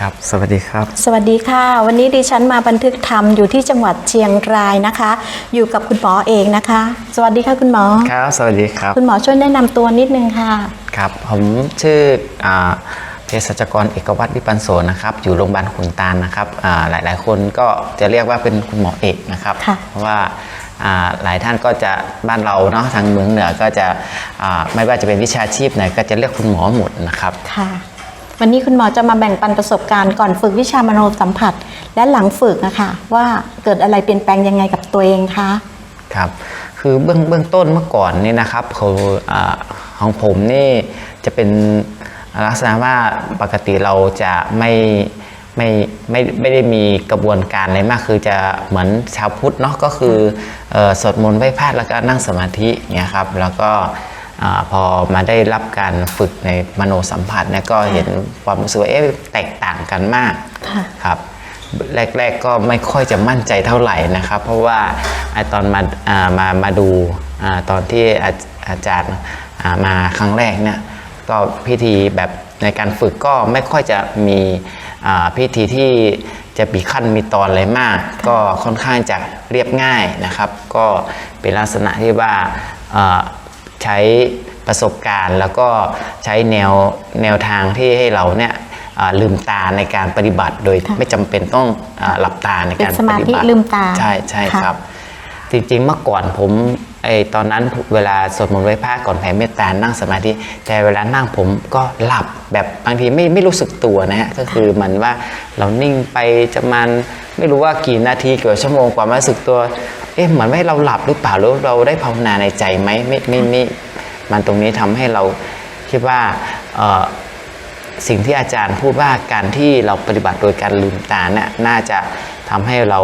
ครับ สวัสดีครับ สวัสดีค่ะ วันนี้ดิฉันมาบันทึกธรรมอยู่ที่จังหวัดเชียงรายนะคะ อยู่กับคุณหมอเองนะคะ สวัสดีค่ะคุณหมอ ครับ สวัสดีครับ คุณหมอช่วยแนะนำตัวนิดนึงค่ะ ครับ ผมชื่ออ่าเภสัชกรเอกวัตรวิปันโสนะครับ อยู่โรงพยาบาลขุนตาลนะครับอ่าหลายๆคนก็จะเรียกว่าเป็นคุณหมอเอกนะครับค่ะเพราะว่าอ่าหลายท่านก็จะบ้านเราเนาะทางเมืองเหนือก็จะอ่าไม่ว่าจะเป็นวิชาชีพไหนก็จะเรียกคุณหมอหมดนะครับค่ะ วันนี้คุณหมอจะมาแบ่งปันประสบการณ์ก่อนฝึกวิชามโนสัมผัส และหลังฝึกนะคะว่าเกิดอะไรเปลี่ยนแปลงยังไงกับตัวเองคะครับคือเบื้องเบื้องต้นเมื่อก่อนนี่นะครับคืออาของผมนี่จะเป็นลักษณะว่าปกติเราจะไม่ไม่ไม่ไม่ได้มีกระบวนการอะไรมากคือจะเหมือนชาวพุทธเนาะก็คืออสวดมนต์ไหว้พระแล้วก็นั่งสมาธิเนี่ยครับแล้วก็ อาพอมาได้รับการฝึกในมโนสัมผัสเนี่ยก็เห็นความรู้สึกว่าเอ๊ะแตกต่างกันมากค่ะครับแรก ๆ ก็ไม่ค่อยจะมั่นใจเท่าไหร่นะครับ เพราะว่าไอตอนมาอ่ามามาดูอาตอนที่อาอาจารย์อ่ามาครั้งแรกเนี่ยก็พิธีแบบในการฝึกก็ไม่ค่อยจะมีอ่าพิธีที่จะมีขั้นมีตอนอะไรมาก ก็ค่อนข้างจะเรียบง่ายนะครับ ก็เป็นลักษณะที่ว่าอ่า ใช้ประสบการณ์ แล้วก็ใช้แนวแนวทางที่ให้เราเนี่ยอ่าลืมตาในการปฏิบัติ โดยค่ะไม่จำเป็นต้องอาหลับตาในการเป็นสปมาธิฏิบัติลืมตาใช่ใช่ค่ะครับ จริงๆเมื่อก่อนผมไอตอนนั้นเวลาสวดมนต์ไหว้พระก่อนแผ่เมตตานั่งสมาธิแต่เวลานั่งผมก็หลับแบบบางทีไม่ไม่รู้สึกตัวนะฮะก็คือเหมันว่าเรานิ่งไปจะมันไม่รู้ว่ากี่นาทีกี่ชั่วโมงกว่ามารู้สึกตัว เอ๊ะเหมือนว่าเราหลับหรือเปล่าหรือเราได้ภาวนาในใจไหมไม่ไม่ไม่มันตรงนี้ทำให้เราคิดว่าเอ่อสิ่งที่อาจารย์พูดว่าการที่เราปฏิบัติโดยการลืมตาเนี่ยน่าจะทำให้เรา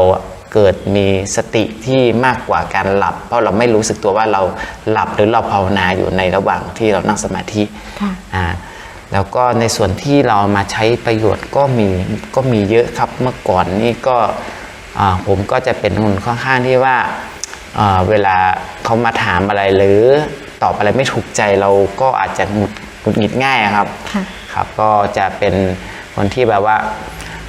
เกิดมีสติที่มากกว่าการหลับ เพราะเราไม่รู้สึกตัวว่าเราหลับหรือเราภาวนาอยู่ในระหว่างที่เรานั่งสมาธิค่ะอ่าแล้วก็ในส่วนที่เรามาใช้ประโยชน์ก็มีก็มีเยอะครับเมื่อก่อนนี่ก็อ่า ผมก็จะเป็นคนค่อนข้างที่ว่าอ่าเวลาเขามาถามอะไรหรือตอบอะไรไม่ถูกใจเราก็อาจจะหงุดหงุดหงิดง่ายอะครับค่ะครับก็จะเป็นคนที่แบบว่า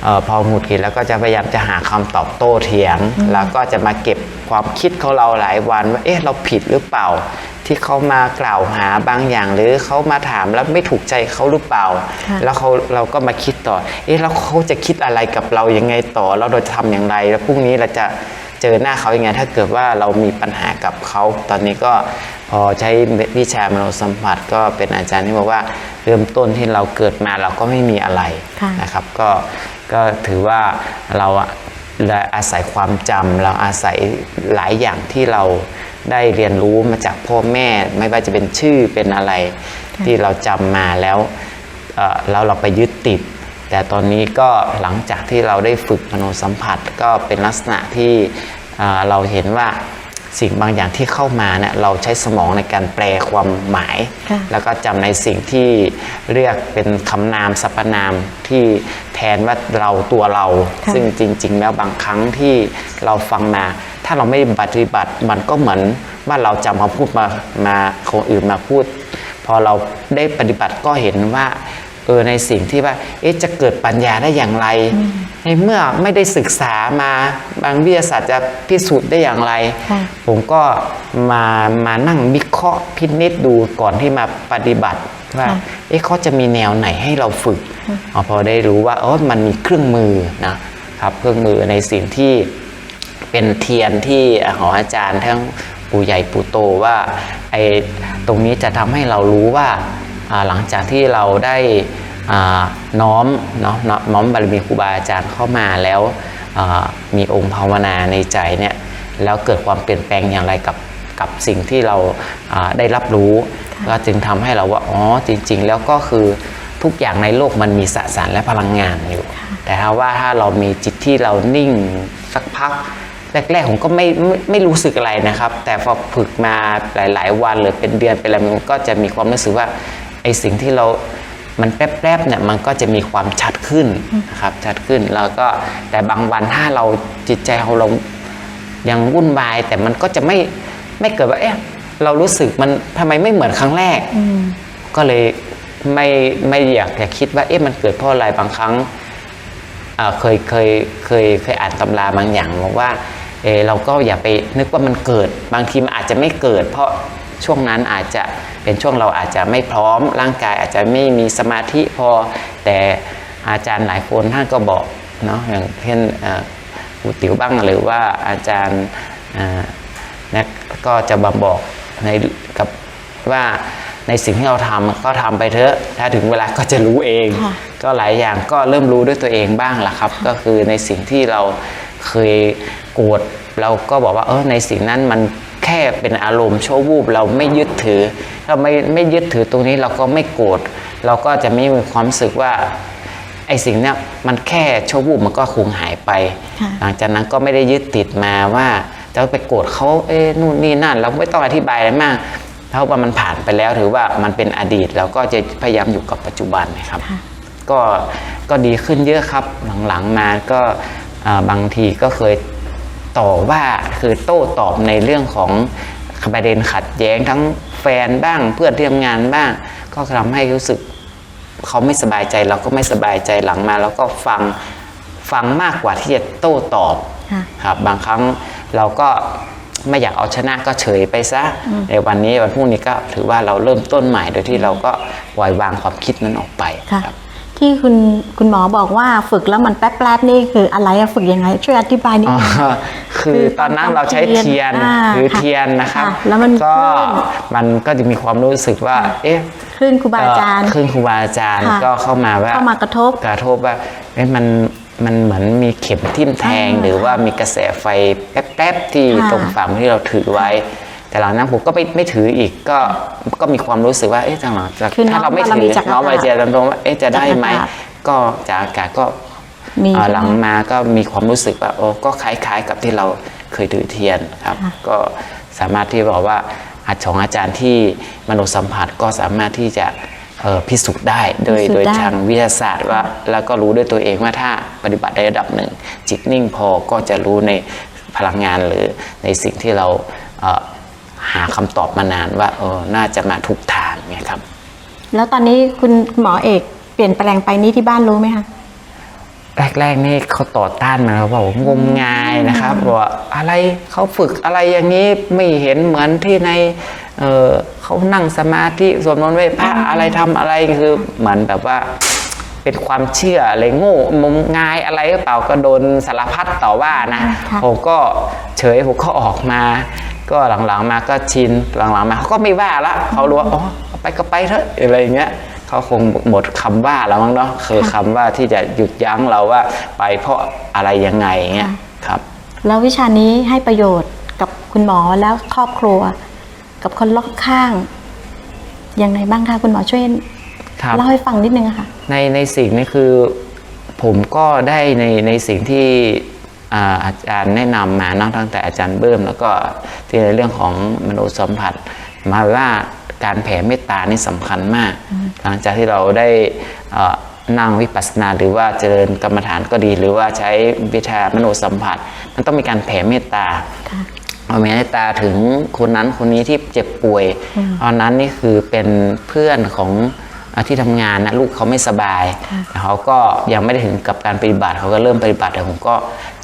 เออพอหงุดหงิดแล้วก็จะพยายามจะหาคำตอบโต้เถียง แล้วก็จะมาเก็บความคิดของเราหลายวันว่าเอ๊ะเราผิดหรือเปล่า ที่เขามากล่าวหาบางอย่างหรือเขามาถามแล้วไม่ถูกใจเขาหรือเปล่าค่ะแล้วเขาเราก็มาคิดต่อ เอ๊ะแล้วเขาจะคิดอะไรกับเรายังไงต่อแล้วเราจะทำอย่างไร แล้วพรุ่งนี้เราจะเจอหน้าเขายังไง ถ้าเกิดว่าเรามีปัญหากับเขา ตอนนี้ก็พอใช้วิชามโนสัมผัสก็เป็นอาจารย์ที่บอกว่าเริ่มต้นที่เราเกิดมาเราก็ไม่มีอะไรค่ะนะครับ ก็ก็ถือว่าเราอะได้อาศัยความจำเราอาศัยหลายอย่างที่เรา ได้เรียนรู้มาจากพ่อแม่ ไม่ว่าจะเป็นชื่อเป็นอะไรค่ะที่เราจำมาแล้วเอ่อแล้วเราไปยึดติด แต่ตอนนี้ก็หลังจากที่เราได้ฝึกมโนสัมผัส ก็เป็นลักษณะที่เอ่อเราเห็นว่าสิ่งบางอย่างที่เข้ามาเนี่ยเราใช้สมองในการแปลความหมายค่ะแล้วก็จำในสิ่งที่เรียกเป็นคำนามสรรพนามที่แทนว่าเราตัวเราค่ะซึ่งจริง ๆ แล้วบางครั้งที่เราฟังมา ถ้าเราไม่ปฏิบัติมันก็เหมือนว่าเราจำคำพูดมามาคนอื่นมาพูด พอเราได้ปฏิบัติก็เห็นว่าเออในสิ่งที่ว่าเอ๊ะจะเกิดปัญญาได้อย่างไร ในเมื่อไม่ได้ศึกษามาบางวิทยาศาสตร์จะพิสูจน์ได้อย่างไร ผมก็มามานั่งวิเคราะห์พินิจดูก่อนที่มาปฏิบัติว่าเอ๊ะเขาจะมีแนวไหนให้เราฝึกอพอได้รู้ว่าเออมันมีเครื่องมือนะครับเครื่องมือในสิ่งที่ เป็นเทียนที่ของอาจารย์ทั้งปู่ใหญ่ปู่โตว่าไอ้ตรงนี้จะทำให้เรารู้ว่าอ่าหลังจากที่เราได้อ่าน้อมเนาะน้อมน้อมบารมีครูบาอาจารย์เข้ามาแล้วอ่ามีองค์ภาวนาในใจเนี่ยแล้วเกิดความเปลี่ยนแปลงอย่างไรกับกับสิ่งที่เราอ่าได้รับรู้ ก็จึงทำให้เราว่าอ๋อจริง ๆ แล้วก็คือทุกอย่างในโลกมันมีสสารและพลังงานอยู่ แต่ถ้าว่าถ้าเรามีจิตที่เรานิ่งสักพัก แรกๆผมก็ไม่ไม่ไม่รู้สึกอะไรนะครับ แต่พอฝึกมาหลาย ๆ วันหรือเป็นเดือนเป็นอะไรมันก็จะมีความรู้สึกว่าไอสิ่งที่เรา มันแป๊บๆเนี่ยมันก็จะมีความชัดขึ้นนะครับชัดขึ้นแล้วก็แต่บางวันถ้าเราจิตใจของเรายังวุ่นวาย แต่มันก็จะไม่ไม่เกิดว่าเอ๊ะเรารู้สึกมันทำไมไม่เหมือนครั้งแรก ก็เลยไม่ไม่อยากจะคิดว่าเอ๊ะมันเกิดเพราะอะไรบางครั้งเเคยเคยเคยเคยอ่านตำราบางอย่างบอกว่า เออเราก็อย่าไปนึกว่ามันเกิด บางทีมันอาจจะไม่เกิด เพราะช่วงนั้นอาจจะเป็นช่วงเราอาจจะไม่พร้อมร่างกายอาจจะไม่มีสมาธิพอ แต่อาจารย์หลายคนท่านก็บอกเนาะอย่างเช่นเอ่อครูติ๋วบ้างหรือว่าอาจารย์เอ่อนะก็จะมาบอกในกับว่าในสิ่งที่เราทำก็ทำไปเถอะ ถ้าถึงเวลาก็จะรู้เองค่ะก็หลายอย่างก็เริ่มรู้ด้วยตัวเองบ้างละครับ ก็คือในสิ่งที่เรา เคยโกรธเราก็บอกว่าเออในสิ่งนั้นมันแค่เป็นอารมณ์ชั่ววูบเราไม่ยึดถือ เราไม่ไม่ยึดถือตรงนี้เราก็ไม่โกรธเราก็จะไม่มีความรู้สึกว่าไอ้สิ่งเนี้ยมันแค่ชั่ววูบมันก็คงหายไปค่ะหลังจากนั้นก็ไม่ได้ยึดติดมาว่าจะไปโกรธเขาเอ้นู่นนี่นั่น เราไม่ต้องอธิบายอะไรมากเพราะว่ามันผ่านไปแล้วถือว่ามันเป็นอดีตเราก็จะพยายามอยู่กับปัจจุบันนะครับค่ะก็ก็ดีขึ้นเยอะครับหลังๆมาก็อ่า บางทีก็เคยต่อว่าคือโต้ตอบในเรื่องของประเด็นขัดแย้งทั้งแฟนบ้างเพื่อนที่ทำงานบ้าง ก็ทำให้รู้สึกเขาไม่สบายใจเราก็ไม่สบายใจหลังมา แล้วก็ฟังฟังมากกว่าที่จะโต้ตอบค่ะครับบางครั้งเราก็ไม่อยากเอาชนะก็เฉยไปซะในวันนี้วันพรุ่งนี้ก็ถือว่าเราเริ่มต้นใหม่โดยที่เราก็ปล่อยวางความคิดนั้นออกไปค่ะครับ ที่คุณคุณหมอบอกว่าฝึกแล้วมันแป๊บๆนี่คืออะไรอะฝึกยังไง ช่วยอธิบายนิดอ๋อนึงคือตอนนั้นเราใช้เทียนอ่าหรือค่ะเทียนนะครับค่ะแล้วมันมีก็คลื่นมันก็จะมีความรู้สึกว่า เอ๊ะคลื่นครูบาอาจารย์เขึ้นครูบาอาจารย์ค่ะก็เข้ามาว่าเข้ามากระทบกระทบว่าเอ๊ะมันมันเหมือนมีเข็มทิ่มแทงอ่าหรือว่ามีกระแสไฟแป๊บๆที่ค่ะตรงฝ่ามือที่เราถือไว้ แต่หลังนั้นผมก็ไม่ไม่ถืออีกก็ก็มีความรู้สึกว่าเอ๊ะจังหวะจะคือถ้าเราไม่น้อมถืบารมีอจากน้องอากาศมาเจอตรงๆว่าเอ๊ะจะได้ไหมจากอากาศก็จากอากาศก็มีอ่าใช่ไมหลังมาก็มีความรู้สึกว่าโอ้ก็คล้ายๆกับที่เราเคยถือเทียนครับ ค่ะ ก็สามารถที่บอกว่าอาจของอาจารย์ที่มโนสัมผัสก็สามารถที่จะเอ่อพิสูจน์ได้โดยพิสูจน์โดยได้ ทางวิทยาศาสตร์ว่าแล้วก็รู้ด้วยตัวเองว่าถ้าปฏิบัติในระดับหนึ่ง จิตนิ่งพอก็จะรู้ในพลังงานหรือในสิ่งที่เราเอ่อ หาคำตอบมานานว่าเออน่าจะมาถูกทางเนี่ยครับ แล้วตอนนี้คุณคุณหมอเอกเปลี่ยนแปลงไปนี่ที่บ้านรู้ไหมคะแรกๆนี่เขาต่อต้านมาเขาบอกว่างมงายนะครับบอกว่าอะไรเขาฝึกอะไรอย่างนี้ไม่เห็นเหมือนที่ในเอ่อเขานั่งสมาธิสวดมนต์ไหว้พระอะไรทำอะไรคือเหมือนแบบว่าเป็นความเชื่ออะไรโง่งมงายอะไรหรือเปล่าก็โดนสารพัดต่อว่านะค่ะผมก็เฉยผมก็ออกมา ก็หลังๆมาก็ชินหลังๆมาเขาก็ไม่ว่าละเขารู้ว่าอ๋อเอาไปก็ไปเถอะอะไรอย่างเงี้ยเขาคงหมดคำว่าแล้วมั้งเนาะคือคำว่าที่จะหยุดยั้งเราว่าไปเพราะอะไรยังไงเงี้ยครับ แล้ววิชานี้ให้ประโยชน์กับคุณหมอแล้วครอบครัว กับคนรอบข้างยังไงบ้างคะคุณหมอช่วยครับเล่าให้ฟังนิดนึงอะค่ะในในสิ่งนี้คือผมก็ได้ในในสิ่งที่ อ่าอาจารย์แนะนำมาเนอกตั้งแต่อาจารย์เบิ้มแล้วก็ที่ในเรื่องของมโนสัมผัสมาว่าการแผ่เมตตานี่สำคัญมาก หลังจากที่เราได้เอ่อนั่งวิปัสสนาหรือว่าเจริญกรรมฐานก็ดี หรือว่าใช้วิชามโนสัมผัส มันต้องมีการแผ่เมตตาค่ะเอาเมตตาถึงคนนั้นคนนี้ที่เจ็บป่วยตอนนั้นนี่คือเป็นเพื่อนของอา ที่ทำงานนะลูกเขาไม่สบายค่ะแต่เขาก็ยังไม่ได้ถึงกับการปฏิบัติเขาก็เริ่มปฏิบัติแต่ผมก็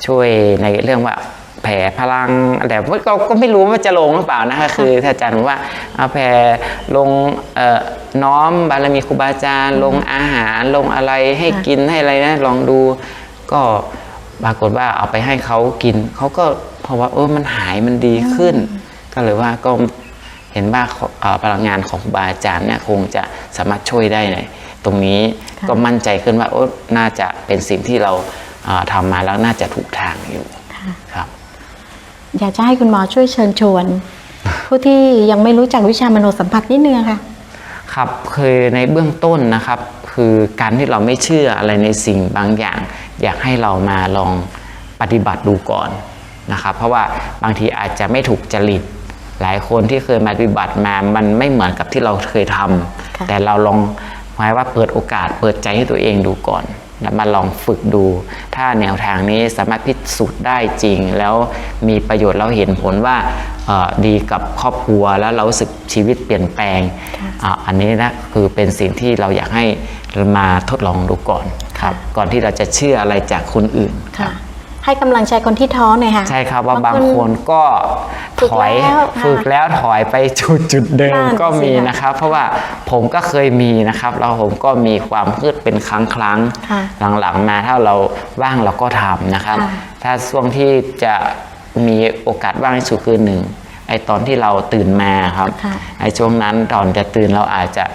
ช่วยในเรื่องว่าแผ่พลังแต่ก็ก็ไม่รู้ว่าจะลงหรือเปล่านะก็คือถ้าอาจารย์บอกว่าเอาแผ่ลงเอ่อน้อมบารมีครูบาอาจารย์ลงอาหารลงอะไรให้ค่ะกินให้อะไรนะลองดูก็ปรากฏว่าเอาไปให้เขากินเขาก็เพราะว่าเออมันหายมันดีขึ้น ก็เลยว่าก็ เห็นว่าเอ่อพลังงานของครูบาอาจารย์เนี่ยคงจะสามารถช่วยได้ในตรงนี้ค่ะก็มั่นใจขึ้นว่าโอ้น่าจะเป็นสิ่งที่เราเอ่อทำมาแล้วน่าจะถูกทางอยู่ค่ะครับ อยากจะให้คุณหมอช่วยเชิญชวน ผู้ที่ยังไม่รู้จักวิชามโนสัมผัสนิดนึงอะค่ะ ครับคือในเบื้องต้นนะครับ คือการที่เราไม่เชื่ออะไรในสิ่งบางอย่าง อยากให้เรามาลองปฏิบัติดูก่อนนะครับ เพราะว่าบางทีอาจจะไม่ถูกจริต หลายคนที่เคยมาปฏิบัติมา มันไม่เหมือนกับที่เราเคยทำค่ะแต่เราลองหมายว่าเปิดโอกาสเปิดใจให้ตัวเองดูก่อนแล้วมาลองฝึกดู ถ้าแนวทางนี้สามารถพิสูจน์ได้จริง แล้วมีประโยชน์เราเห็นผลว่าเอ่อดีกับครอบครัวแล้วเรารู้สึกชีวิตเปลี่ยนแปลงค่ะอะอันนี้นะคือเป็นสิ่งที่เราอยากให้มาทดลองดูก่อนครับ ก่อนที่เราจะเชื่ออะไรจากคนอื่นคค่ะรับ ให้กำลังใจคนที่ท้อหน่อยค่ะ ใช่ครับว่าบางคนก็ฝึกถอยแล้วค่ะฝึกแล้วถอยไปจุดจุดเดิมนั่นก็มีสิคะนะครับ เพราะว่าผมก็เคยมีนะครับแล้วผมก็มีความพืดเป็นครั้งครั้งๆค่ะหลังๆมาถ้าเราว่างเราก็ทำนะครับ ค่ะ ถ้าช่วงที่จะมีโอกาสว่างที่สุดคือหนึ่ง ไอตอนที่เราตื่นมาครับค่ะไอช่วงนั้นตอนจะตื่นเราอาจจะ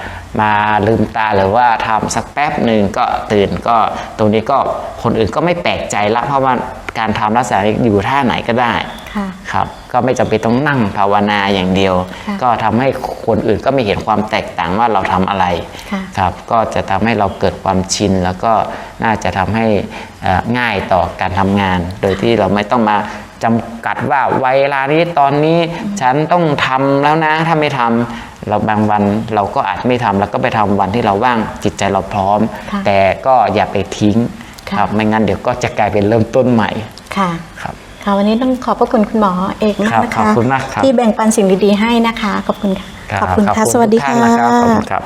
มาลืมตาหรือว่าทำสักแป๊บหนึ่งก็ตื่นก็ตรงนี้ก็คนอื่นก็ไม่แปลกใจละเพราะว่าการทำลักษณะนี้อยู่ท่าไหนก็ได้ค่ะครับก็ไม่จำเป็นต้องนั่งภาวนาอย่างเดียวค่ะก็ทำให้คนอื่นก็ไม่เห็นความแตกต่างว่าเราทำอะไรค่ะครับก็จะทำให้เราเกิดความชิน แล้วก็น่าจะทำให้เอ่อง่ายต่อการทำงาน โดยที่เราไม่ต้องมา จำกัดว่าเวลานี้ตอนนี้ฉันต้องทำแล้วนะถ้าไม่ทำเราบางวันเราก็อาจไม่ทำแล้วก็ไปทำวันที่เราว่างจิตใจเราพร้อมค่ะแต่ก็อย่าไปทิ้งค่ะครับไม่งั้นเดี๋ยวก็จะกลายเป็นเริ่มต้นใหม่ค่ะครับค่ะวันนี้ต้องขอบพระคุณคุณหมอเอกมากครับนะคะขอบคุณมากครับที่แบ่งปันสิ่งดีๆให้นะคะ ขอบคุณค่ะรับขอบคุณค่ะสวัสดีทุกค่ะท่านนะครับขอบคุณครับ